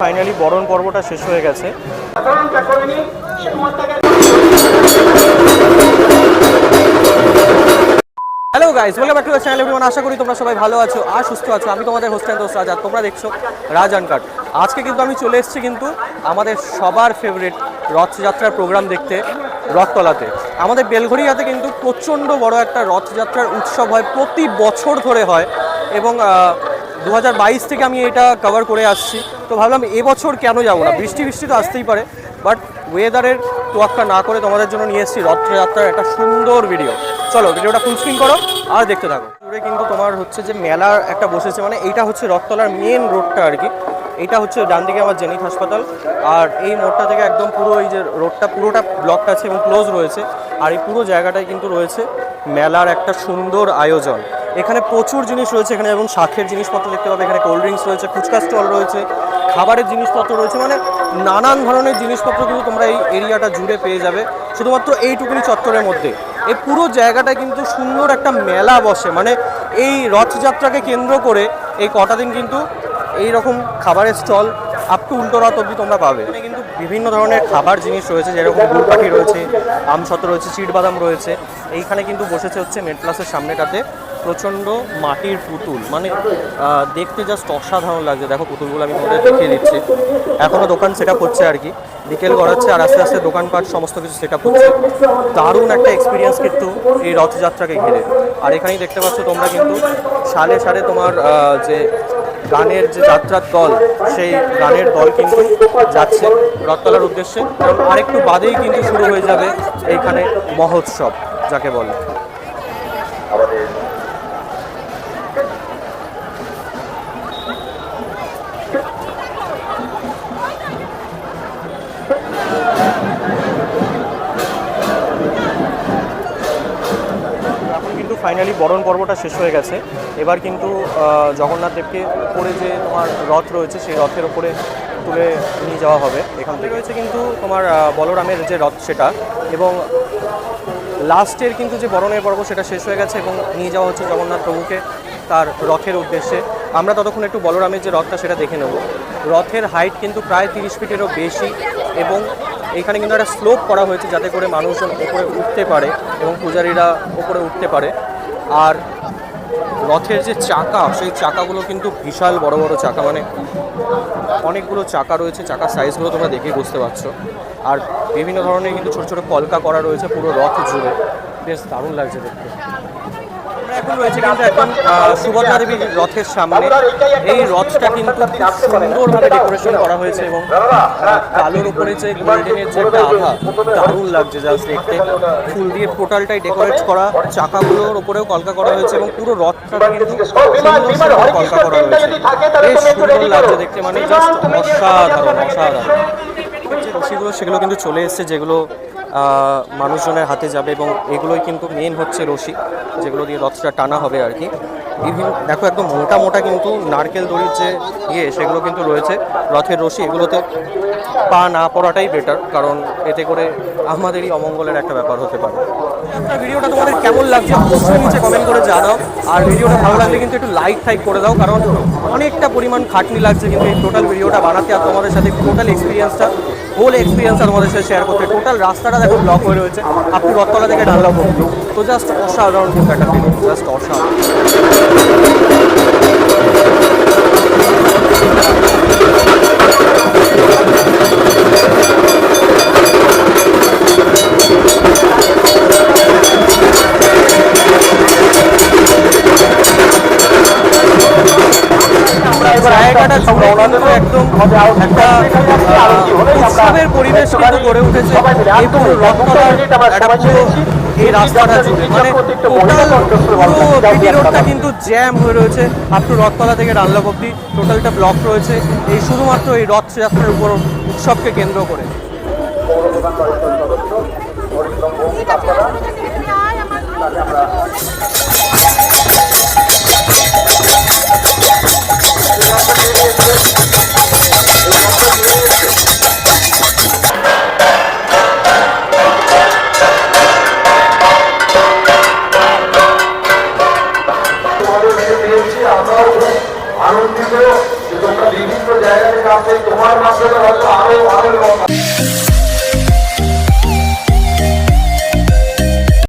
Finally বরণ পর্বটা শেষ হয়ে গেছে। Hello guys welcome back to channel everyone আশা করি তোমরা সবাই ভালো আছো আর সুস্থ আছো। আমি তোমাদের হোস্টেল দোস্ত রাজা তোমরা দেখছ রাজ আনকাট আজকে কিন্তু আমি চলে এসেছি কিন্তু আমাদের সবার ফেভারিট রথযাত্রার প্রোগ্রাম দেখতে, রথতলাতে। আমাদের বেলঘড়িয়াতে কিন্তু প্রচণ্ড বড় একটা রথযাত্রার উৎসব হয়, প্রতি বছর ধরে হয়। এবং দু হাজার বাইশ থেকে আমি এটা কভার করে আসছি। তো ভাবলাম এবছর কেন যাব না? বৃষ্টি বৃষ্টি তো আসতেই পারে বাট ওয়েদারের তোয়াক্কা না করে তোমাদের জন্য নিয়ে এসেছি রথযাত্রার একটা সুন্দর ভিডিও চলো ভিডিওটা ফুল স্ক্রিন করো, আর দেখতে থাকো। দূরে কিন্তু তোমার হচ্ছে যে মেলার একটা বসেছে মানে এইটা হচ্ছে রথতলার মেন রোডটা আর কি। এইটা হচ্ছে ডান দিকে আমার জেনিত হাসপাতাল, আর এই মোড়টা থেকে একদম পুরো এই যে রোডটা পুরোটা ব্লকটা আছে এবং ক্লোজ রয়েছে, আর এই পুরো জায়গাটায় কিন্তু রয়েছে মেলার একটা সুন্দর আয়োজন। এখানে প্রচুর জিনিস রয়েছে এখানে, এবং শাখের জিনিসপত্র দেখতে পাবে, এখানে কোল্ড ড্রিঙ্কস রয়েছে, ফুচকা স্টল রয়েছে খাবারের জিনিসপত্র রয়েছে মানে নানান ধরনের জিনিসপত্র কিন্তু তোমরা এই এরিয়াটা জুড়ে পেয়ে যাবে। শুধুমাত্র এইটুকুনি চত্বরের মধ্যে। এই পুরো জায়গাটা কিন্তু সুন্দর একটা মেলা বসে মানে এই রথযাত্রাকে কেন্দ্র করে এই কটা দিন কিন্তু এই রকম খাবারের স্টল আপ টু উল্টো রথ অবধি তোমরা পাবে। কিন্তু বিভিন্ন ধরনের খাবার জিনিস রয়েছে, যেরকম গুড় পাখি রয়েছে আমসত রয়েছে চিট বাদাম রয়েছে। এইখানে কিন্তু বসেছে হচ্ছে মেড প্লাসের সামনেটাতে। প্রচণ্ড মাটির পুতুল। মানে দেখতে জাস্ট অসাধারণ লাগছে। দেখো পুতুলগুলো আমি তোমাদের দেখিয়ে দিচ্ছি। এখনও দোকান সেট আপ হচ্ছে আর কি। বিকেল গড়াচ্ছে আর আস্তে আস্তে দোকানপাট সমস্ত কিছু সেট আপ হচ্ছে। দারুণ একটা এক্সপিরিয়েন্স কিন্তু এই রথযাত্রাকে ঘিরে। আর এখানেই দেখতে পাচ্ছ তোমরা কিন্তু সালে সালে তোমার যে গানের যে যাত্রার দল, সেই গানের দল কিন্তু যাচ্ছে রথতলার উদ্দেশ্যে। কারণ আরেকটু বাদেই কিন্তু শুরু হয়ে যাবে এইখানে মহোৎসব, যাকে বলে। কিন্তু ফাইনালি বরণ পর্বটা শেষ হয়ে গেছে। এবার কিন্তু জগন্নাথ দেবকে উপরে যে তোমার রথ রয়েছে, সেই রথের উপরে তুলে নিয়ে যাওয়া হবে। এখান থেকে রয়েছে কিন্তু তোমার বলরামের যে রথ সেটা এবং লাস্টের কিন্তু যে বরণের পর্ব সেটা শেষ হয়ে গেছে এবং নিয়ে যাওয়া হচ্ছে জগন্নাথ প্রভুকে। তার রথের উদ্দেশ্যে। আমরা ততক্ষণ একটু বলরামের যে রথটা, সেটা দেখে নেব। রথের হাইট কিন্তু প্রায় তিরিশ ফিটেরও বেশি এবং এখানে কিন্তু একটা স্লোপ করা হয়েছে যাতে করে মানুষজন উপরে উঠতে পারে এবং পূজারীরা উপরে উঠতে পারে। আর রথের যে চাকা, সেই চাকাগুলো কিন্তু বিশাল বড় বড় চাকা মানে অনেকগুলো চাকা রয়েছে, চাকার সাইজগুলো তোমরা দেখেই বুঝতে পারছ। আর বিভিন্ন ধরনের কিন্তু ছোটো ছোটো কলকা করা রয়েছে পুরো রথ জুড়ে। বেশ দারুণ লাগছে দেখতে। আমরা এখন রয়েছে কিন্তু আহ, সুভদ্রা দেবীর রথের সামনে। এই রথটা কিন্তু খুব সুন্দরভাবে ডেকোরেশন করা হয়েছে এবং কালোর উপরে যে গোল্ডেনের যে একটা আভা দারুণ লাগছে জাস্ট দেখতে। ফুল দিয়ে টোটালটাই ডেকোরেট করা চাকাগুলোর উপরেও কলকা করা হয়েছে এবং পুরো রথটা কিন্তু কলকা করা রয়েছে বেশ সুন্দর লাগছে দেখতে মানে জাস্ট অসাধারণ অসাধারণ। রশিগুলো সেগুলো কিন্তু চলে এসছে যেগুলো মানুষজনের হাতে যাবে এবং এগুলোই কিন্তু মেন হচ্ছে রশি, যেগুলো দিয়ে রথটা টানা হবে আর কি। বিভিন্ন, দেখো একদম মোটা মোটা কিন্তু নারকেল দড়ির যে ইয়ে সেগুলো কিন্তু রয়েছে। রথের রশি, এগুলোতে পা না পড়াটাই বেটার কারণ এতে করে আমাদেরই অমঙ্গলের একটা ব্যাপার হতে পারে। ভিডিওটা তোমাদের কেমন লাগছে অবশ্যই নিচে কমেন্ট করে জানাও। আর ভিডিওটা ভালো লাগলে কিন্তু একটু লাইক টাইক করে দাও, কারণ অনেকটা পরিমাণ খাটনি লাগছে কিন্তু এই টোটাল ভিডিওটা বানাতে আর তোমাদের সাথে টোটাল এক্সপিরিয়েন্সটা হোল এক্সপিরিয়েন্স তোমাদের সাথে শেয়ার করতে। টোটাল রাস্তাটা দেখো ব্লক হয়ে রয়েছে। আপনি রথতলা থেকে ডানলাম তো জাস্ট অসাধারণ কিন্তু একটা ফিলিং জাস্ট অসাধারণ। জায়গাটা জুড়ে কিন্তু একদম একটা উৎসবের পরিবেশ কিন্তু গড়ে উঠেছে এই পুরো রথতলার একটা পুরো এই রাস্তাটা জুড়ে মানে টোটাল পুরো বিটি রোডটা কিন্তু জ্যাম হয়ে রয়েছে আপ টু রথতলা থেকে ডানলপ অব্দি টোটালটা ব্লক রয়েছে এই শুধুমাত্র এই রথযাত্রার উপর উৎসবকে কেন্দ্র করে তোমাদের আপনি তোমার মাসে হয়তো আরও অনেক